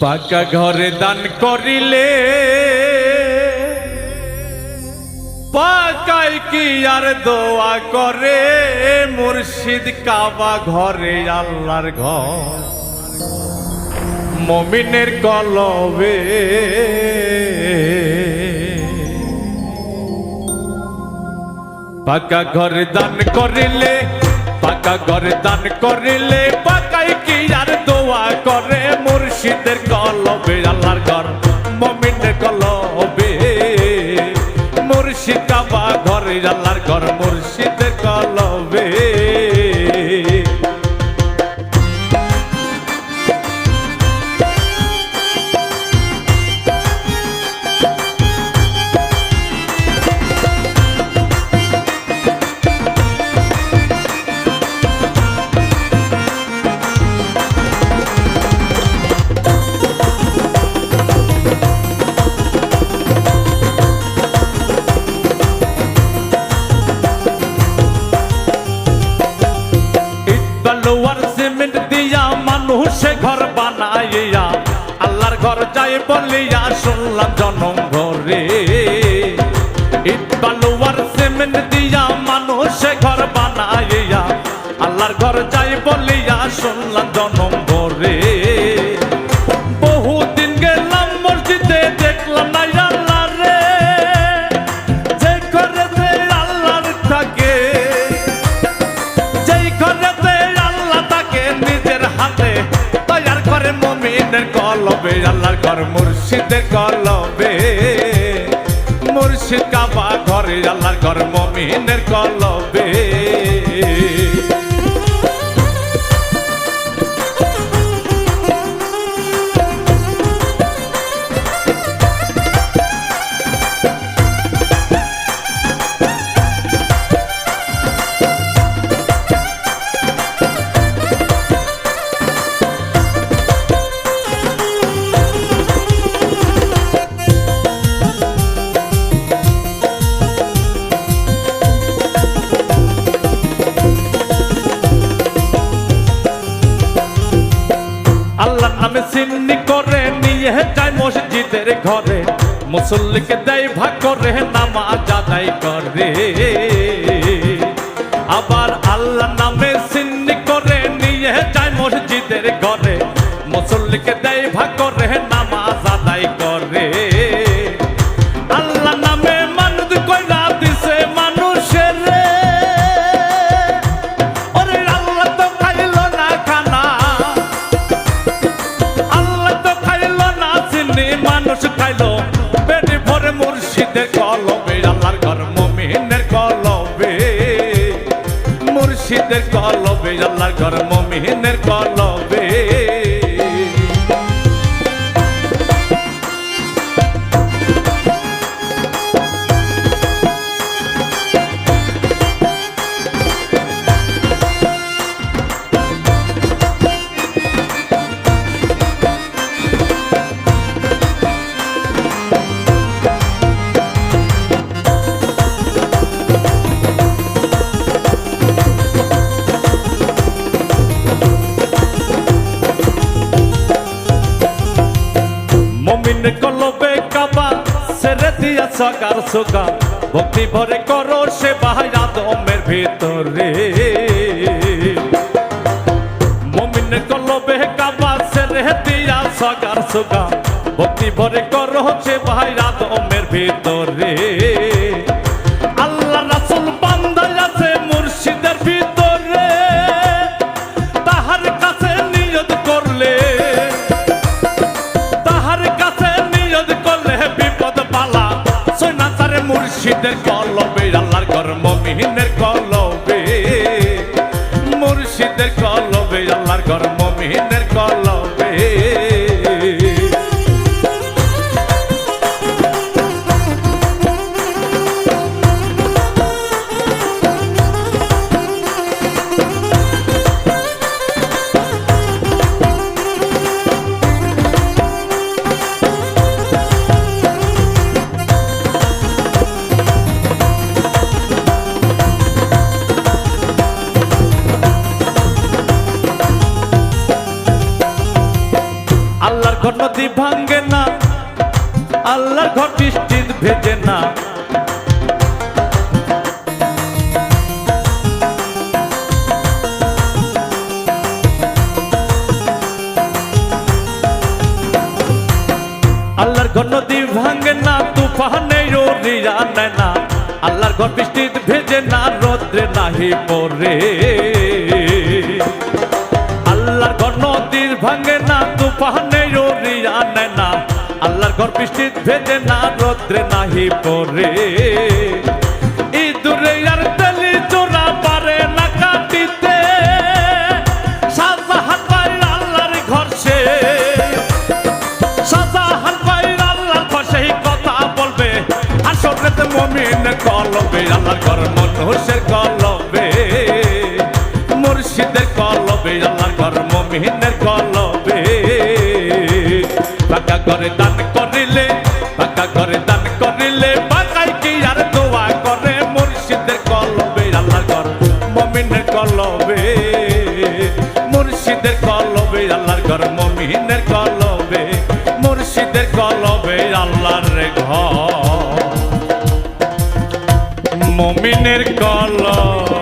পাকা ঘরে দান করিলে পাকাই কি আর দোয়া করে? মুর্শিদ কাবা ঘরে আল্লাহর ঘর। মমিনের কলবে। পাকা ঘরে দান করিলে, পাকা ঘরে দান করিলে পাকাই কি করে মুর্শিদের কলবে আল্লাহর ঘর মমিনের কলবে। মুর্শিদ কাবা ঘরে আল্লাহর ঘর মানুষে ঘর বানাইয়া, আল্লাহর ঘর যাই বলিয়া শুনলাম জনম ঘরে। ইট সিমেন্ট দিয়া মানুষে ঘর বানাইয়া, আল্লাহর ঘর যাই বলিয়া শুনলাম জনম ঘরে। মমিনের কলবে আল্লাহর ঘর মুর্শিদের কলবে। মুর্শিদ কাবা ঘরে আল্লাহর ঘর মমিনের কলবে। সিন্নি করে নিয়ে যায় মসজিদের ঘরে। মুসল্লিকে দেয় ভাগ করে নামাজ আদায় করে। মুর্শিদের কলবে সকার সোকা ভক্তি ভরে করো সে বাহায়া দমের ভিতরে। মমিন কলবে কাবা সেরে দিয়া সকার সোকা ভক্তি ভরে করো সে বাহায়া দমের মুর্শিদের কলবে আল্লাহর কর্ম মিহিনের কলবে। মুর্শিদের কলবে আল্লাহর কর্ম মমিনের বৃষ্টির ভেজে না। আল্লাহর ঘর নদী ভাঙ্গে না, তুফানে ওরিয়া নেয় না। আল্লাহর ঘর বৃষ্টির ভেজে না, রোদ্রে নাহি পরে আল্লাহর ঘর নদীর ভাঙ্গে না, তুফানে আল্লাহর ঘর বৃষ্টির ভেজে না রোদ্রে নাহি পরে মমিনের কলবে মুর্শিদের কলবে আল্লাহর ঘর মমিনের কলবে মুর্শিদের কলবে আল্লাহর ঘর। মমিনের কলবে।